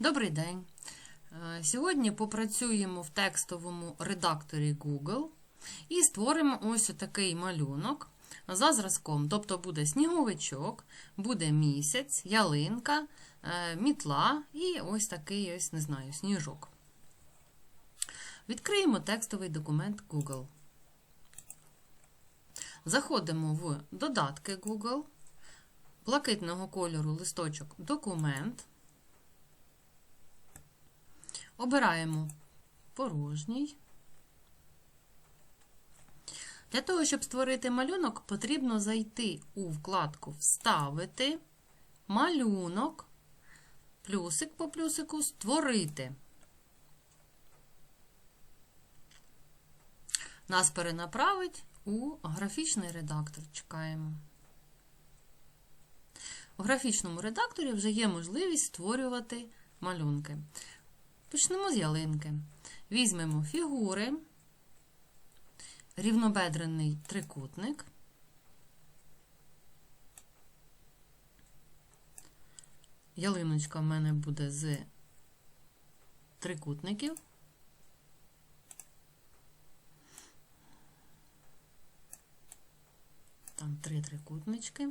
Добрий день. Е, Сьогодні попрацюємо в текстовому редакторі Google і створимо ось такий малюнок за зразком. Тобто буде сніговичок, буде місяць, ялинка, е, мітла і ось такий ось, не знаю, сніжок. Відкриємо текстовий документ Google. Заходимо в додатки Google, блакитного кольору листочок Документ. Обираємо порожній. Для того, щоб створити малюнок, потрібно зайти у вкладку Вставити, малюнок, плюсик по плюсику Створити. Нас перенаправить у графічний редактор. Чекаємо. У графічному редакторі вже є можливість створювати малюнки. Почнемо з ялинки. Візьмемо фігури, рівнобедрений трикутник. Ялиночка в мене буде з трикутників. Там три трикутнички.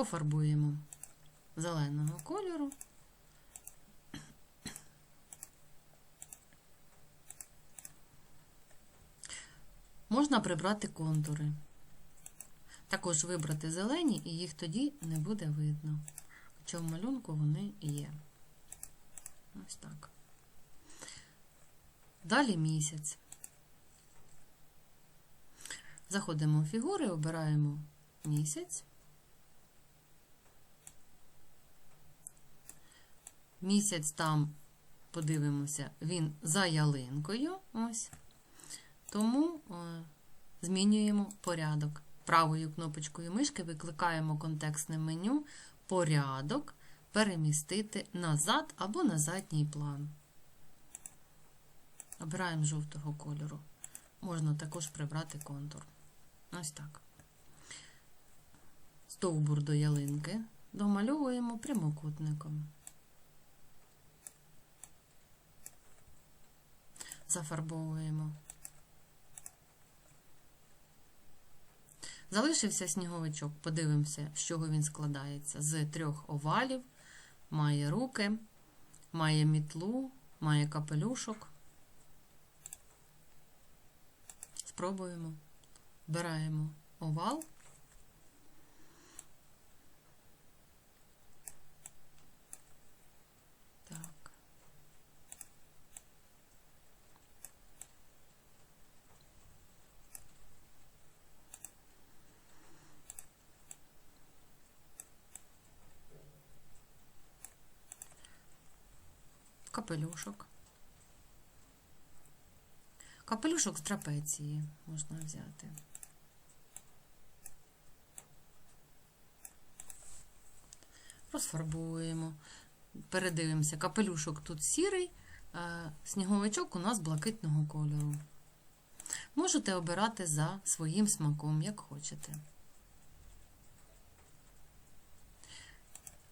Пофарбуємо зеленого кольору. Можна прибрати контури. Також вибрати зелені, і їх тоді не буде видно. Хоча в малюнку вони є. Ось так. Далі місяць. Заходимо в фігури, обираємо місяць. Місяць там, подивимося, він за ялинкою. Ось. Тому е, змінюємо порядок. Правою кнопочкою мишки викликаємо контекстне меню Порядок перемістити назад або на задній план. Обираємо жовтого кольору. Можна також прибрати контур. Ось так. Стовбур до ялинки домальовуємо прямокутником. Зафарбовуємо. Залишився сніговичок. Подивимося, з чого він складається. З трьох овалів, має руки, має мітлу, має капелюшок. Спробуємо. Вбираємо овал. Так. Капелюшок. Капелюшок з трапеції можна взяти. Розфарбуємо. Передивимося, капелюшок тут сірий, а сніговичок у нас блакитного кольору. Можете обирати за своїм смаком, як хочете.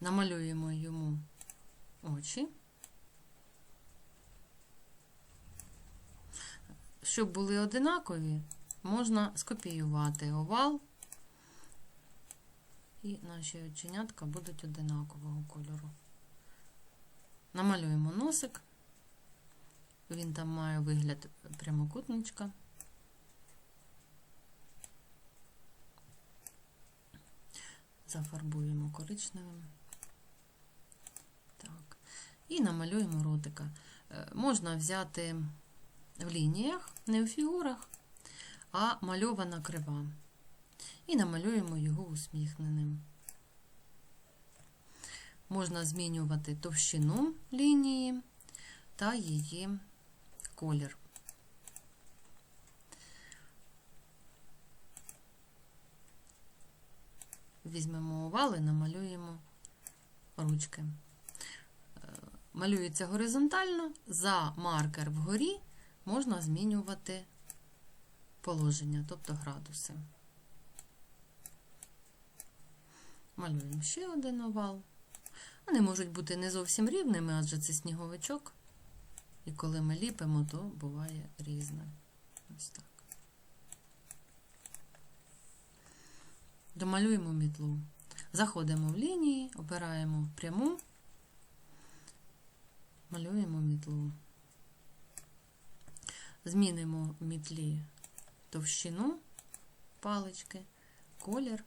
Намалюємо йому очі. Щоб були одинакові, можна скопіювати овал, і наші оченятка будуть одинакового кольору. Намалюємо носик, він там має вигляд прямокутничка. Зафарбуємо коричневим. Так. І намалюємо ротика. Можна взяти в лініях, не в фігурах, а мальована крива. І намалюємо його усміхненим. Можна змінювати товщину лінії та її колір. Візьмемо овал і намалюємо ручки. Малюється горизонтально, за маркер вгорі можна змінювати положення, тобто градуси. Малюємо ще один овал. Вони можуть бути не зовсім рівними, адже це сніговичок. І коли ми ліпимо, то буває різне. Ось так. Домалюємо мітлу. Заходимо в лінії, обираємо пряму, малюємо мітлу. Змінимо в мітлі товщину палички, колір.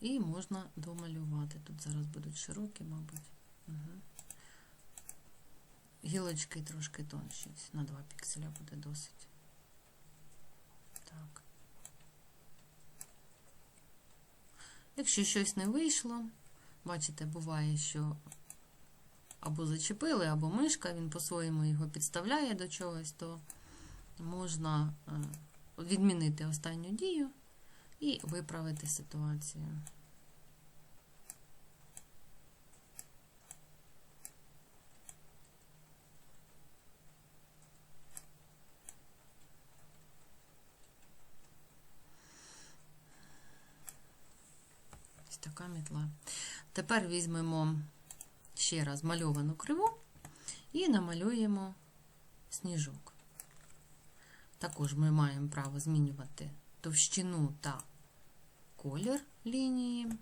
І можна домалювати. Тут зараз будуть широкі, мабуть. Угу. Гілочки трошки тонші. На 2 пікселя буде досить. Так. Якщо щось не вийшло, бачите, буває, що або зачепили, або мишка, він по-своєму його підставляє до чогось, то можна е, відмінити останню дію і виправити ситуацію. Ось така мітла. Тепер візьмемо ще раз мальовану криву і намалюємо сніжок. Також ми маємо право змінювати товщину та колір лінії.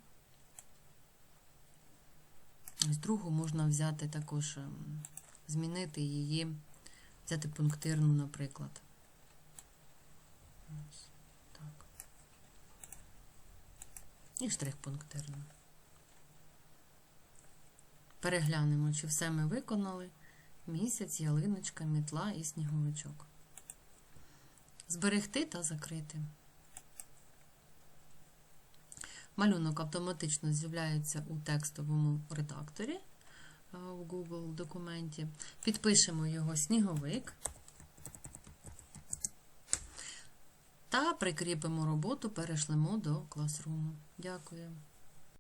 З другу можна взяти також, ем, змінити її, взяти пунктирну, наприклад. Ось так. І штрих пунктирну. Переглянемо, чи все ми виконали. Місяць, ялиночка, мітла і сніговичок. Зберегти та закрити. Малюнок автоматично з'являється у текстовому редакторі е, в Google документі. Підпишемо його сніговик та прикріпимо роботу, перейшлемо до класруму. Дякую.